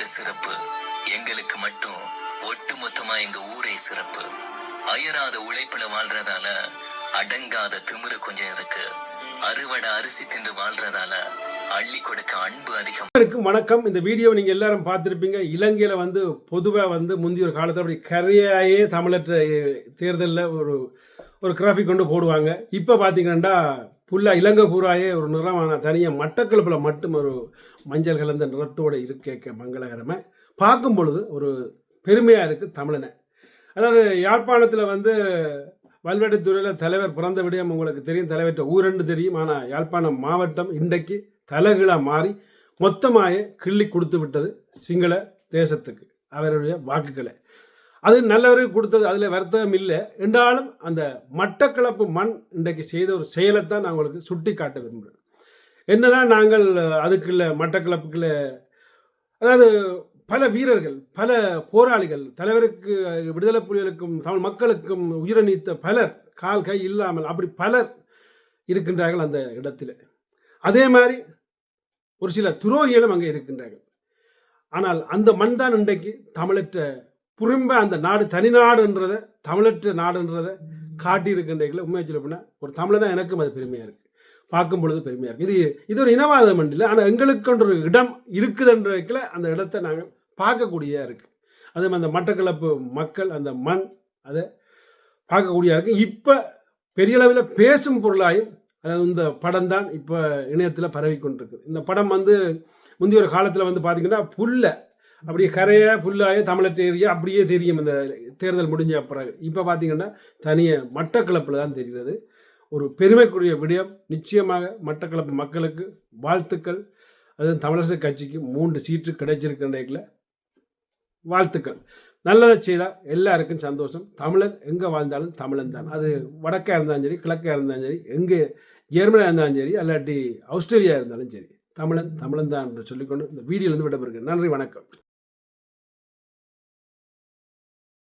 ஒரு சிறப்பு. எங்களுக்கு மட்டும் ஒட்டுமொத்தமா எங்க ஊரே சிறப்பு. அயராத உழைப்புல வாழ்றதால அடங்காத திமிரு கொஞ்சம் இருக்கு. அறுவடை அரிசி தின்று வாழ்றதால அள்ளி கொடுக்க அன்பு அதிகம். வணக்கம். இந்த வீடியோ நீங்கள் எல்லாரும் பார்த்துருப்பீங்க. இலங்கையில் வந்து பொதுவாக வந்து முந்தைய ஒரு காலத்தில் அப்படி கரையாயே தமிழற்ற தேர்தலில் ஒரு ஒரு கிராஃபிக் கொண்டு போடுவாங்க. இப்போ பார்த்தீங்கன்னா புல்லா இலங்கை பூராயே ஒரு நிறமான தனியாக மட்டக்களப்பில் மட்டும் ஒரு மஞ்சள் கலந்த நிறத்தோடு இருக்க மங்களகரமாக பார்க்கும் பொழுது ஒரு பெருமையாக இருக்குது தமிழனை. அதாவது யாழ்ப்பாணத்தில் வந்து வல்வெட்டித்துறையில் தலைவர் பிறந்த விடயம் உங்களுக்கு தெரியும். தலைவர்கிட்ட ஊரெண்டு தெரியும். ஆனால் யாழ்ப்பாணம் மாவட்டம் இன்றைக்கு தலைகளாக மாறி மொத்தமாக கிள்ளி கொடுத்து விட்டது சிங்கள தேசத்துக்கு அவருடைய வாக்குகளை. அது நல்லவருக்கு கொடுத்தது அதில் வருத்தம் இல்லை. என்றாலும் அந்த மட்டக்களப்பு மண் இன்றைக்கு செய்த ஒரு செயலைத்தான் நான் உங்களுக்கு சுட்டி காட்ட விரும்புகிறேன். என்னதான் நாங்கள் அதுக்குள்ள மட்டக்களப்புக்குள்ள அதாவது பல வீரர்கள் பல போராளிகள் தலைவருக்கு விடுதலை புலிகளுக்கும் தமிழ் மக்களுக்கும் உயிரணித்த பலர் கால் கை இல்லாமல் அப்படி பலர் இருக்கின்றார்கள் அந்த இடத்துல. அதே மாதிரி ஒரு சில துரோகிகளும் அங்கே இருக்கின்றார்கள். ஆனால் அந்த மண் தான் இன்றைக்கு தமிழற்ற புறம்ப அந்த நாடு தனிநாடுன்றதை தமிழற்ற நாடுன்றதை காட்டியிருக்கின்றீர்கள் உண்மையை சொல்ல போனால் ஒரு தமிழனா எனக்கும் அது பெருமையாக இருக்குது பார்க்கும் பொழுது பெருமையாக இருக்குது இது இது ஒரு இனவாத மண் இல்லை ஆனால் எங்களுக்கு ஒரு இடம் இருக்குதுன்றதுல அந்த இடத்தை நாங்கள் பார்க்கக்கூடியதாக இருக்குது அதே அந்த மட்டக்களப்பு மக்கள் அந்த மண் அதை பார்க்கக்கூடியதாக இருக்குது இப்போ பெரிய அளவில் பேசும் பொருளாயும் அதாவது இந்த படம் தான் இப்போ இணையத்தில் பரவி கொண்டிருக்குது இந்த படம் வந்து முந்தைய ஒரு காலத்தில் வந்து பார்த்திங்கன்னா புல்லை அப்படியே கரையாக புல்லாய தமிழற்ற ஏரியா அப்படியே தெரியும். இந்த தேர்தல் முடிஞ்ச பிறகு. இப்போ பார்த்தீங்கன்னா தனியாக மட்டக்களப்பில் தான் தெரிகிறது. ஒரு பெருமைக்குரிய விடயம். நிச்சயமாக மட்டக்களப்பு மக்களுக்கு வாழ்த்துக்கள். அது தமிழரசு கட்சிக்கு மூன்று சீட்டு கிடைச்சிருக்கின்ற வாழ்த்துக்கள். நல்லதை செய்தால் எல்லாருக்கும் சந்தோஷம். தமிழன் எங்கே வாழ்ந்தாலும் தமிழன் தான். அது வடக்காக இருந்தாலும் சரி கிழக்காக இருந்தாலும் சரி எங்கே ஜெர்மனியாக இருந்தாலும் சரி அல்லாட்டி ஆஸ்திரேலியா இருந்தாலும் சரி தமிழன் தமிழன் தான் என்று சொல்லிக்கொண்டு இந்த வீடியோலேருந்து விடப்பெறுகிறேன் நன்றி வணக்கம்.